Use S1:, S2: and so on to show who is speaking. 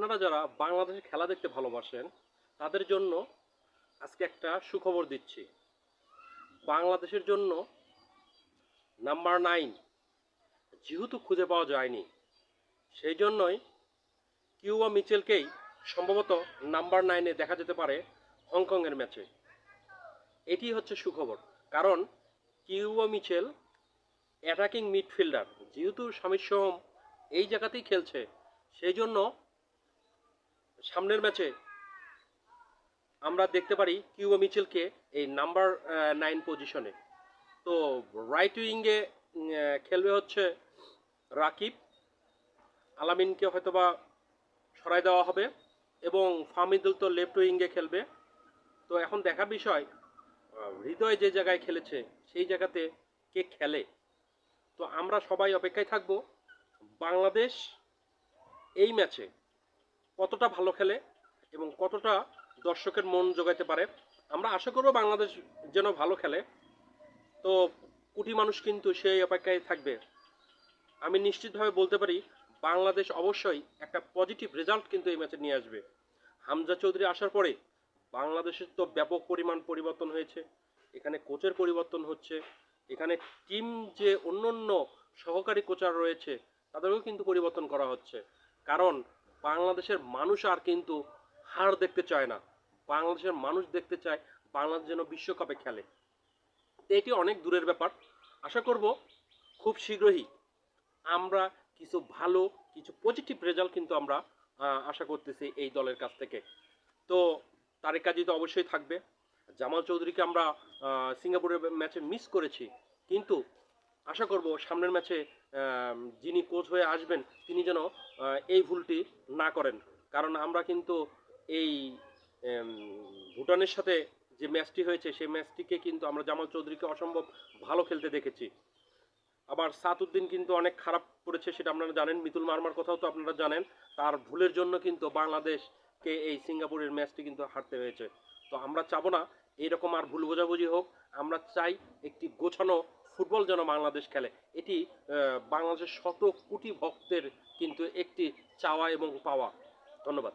S1: আপনারা যারা বাংলাদেশের খেলা দেখতে ভালোবাসেন, তাদের জন্য আজকে একটা সুখবর দিচ্ছি। বাংলাদেশের জন্য নাম্বার নাইন যেহেতু খুঁজে পাওয়া যায়নি, সেই জন্যই কিউবা মিচেলকেই সম্ভবত নাম্বার নাইনে দেখা যেতে পারে হংকংয়ের ম্যাচে। এটি হচ্ছে সুখবর, কারণ কিউবা মিচেল অ্যাটাকিং মিডফিল্ডার যেহেতু স্বামীর সোহম এই জায়গাতেই খেলছে, সেই জন্য সামনের ম্যাচে আমরা দেখতে পারি কিউবা মিচেলকে এই নাম্বার নাইন পজিশনে। তো রাইট উইঙ্গে খেলবে হচ্ছে রাকিব। আলামিনকে হয়তোবা সরাই দেওয়া হবে এবং ফামিদুল তো লেফট উইঙ্গে খেলবে। তো এখন দেখার বিষয় হৃদয় যে জায়গায় খেলেছে, সেই জায়গাতে কে খেলে? তো আমরা সবাই অপেক্ষায় থাকব বাংলাদেশ এই ম্যাচে। কতটা ভালো খেলে এবং কতটা দর্শকের মন জোগাইতে পারে। আমরা আশা করব বাংলাদেশ যেন ভালো খেলে। তো কোটি মানুষ কিন্তু সেই অপেক্ষায় থাকবে। আমি নিশ্চিতভাবে বলতে পারি, বাংলাদেশ অবশ্যই একটা পজিটিভ রেজাল্ট কিন্তু এই ম্যাচে নিয়ে আসবে। হামজা চৌধুরী আসার পরে বাংলাদেশের তো ব্যাপক পরিমাণ পরিবর্তন হয়েছে। এখানে কোচের পরিবর্তন হচ্ছে। এখানে টিম যে অন্য অন্য সহকারী কোচার রয়েছে, তাদেরকেও কিন্তু পরিবর্তন করা হচ্ছে। কারণ বাংলাদেশের মানুষ আর কিন্তু হার দেখতে চায় না। বাংলাদেশের মানুষ দেখতে চায় বাংলাদেশ যেন বিশ্বকাপে খেলে। এটি অনেক দূরের ব্যাপার। আশা করব খুব শীঘ্রই আমরা কিছু ভালো, কিছু পজিটিভ রেজাল্ট কিন্তু আমরা আশা করতেছি এই দলের কাছ থেকে। তো তারেক কাজী তো অবশ্যই থাকবে। জামাল চৌধুরীকে আমরা সিঙ্গাপুরের ম্যাচে মিস করেছি। কিন্তু আশা করব সামনের ম্যাচে যিনি কোচ হয়ে আসবেন, তিনি যেন এই ভুলটি না করেন। কারণ আমরা কিন্তু এই ভুটানের সাথে যে ম্যাচটি হয়েছে, সেই ম্যাচটিকে কিন্তু আমরা জামাল চৌধুরীকে অসম্ভব ভালো খেলতে দেখেছি। আবার সাতুদ্দিন কিন্তু অনেক খারাপ করেছে, সেটা আপনারা জানেন। মিতুল মারমার কথাও তো আপনারা জানেন। তার ভুলের জন্য কিন্তু বাংলাদেশকে এই সিঙ্গাপুরের ম্যাচটি কিন্তু হারতে হয়েছে। তো আমরা চাবো না এইরকম আর ভুল বোঝাবুঝি হোক। আমরা চাই একটি গোছানো ফুটবল যেন বাংলাদেশ খেলে। এটি বাংলাদেশের শত কোটি ভক্তের কিন্তু একটি চাওয়া এবং পাওয়া। ধন্যবাদ।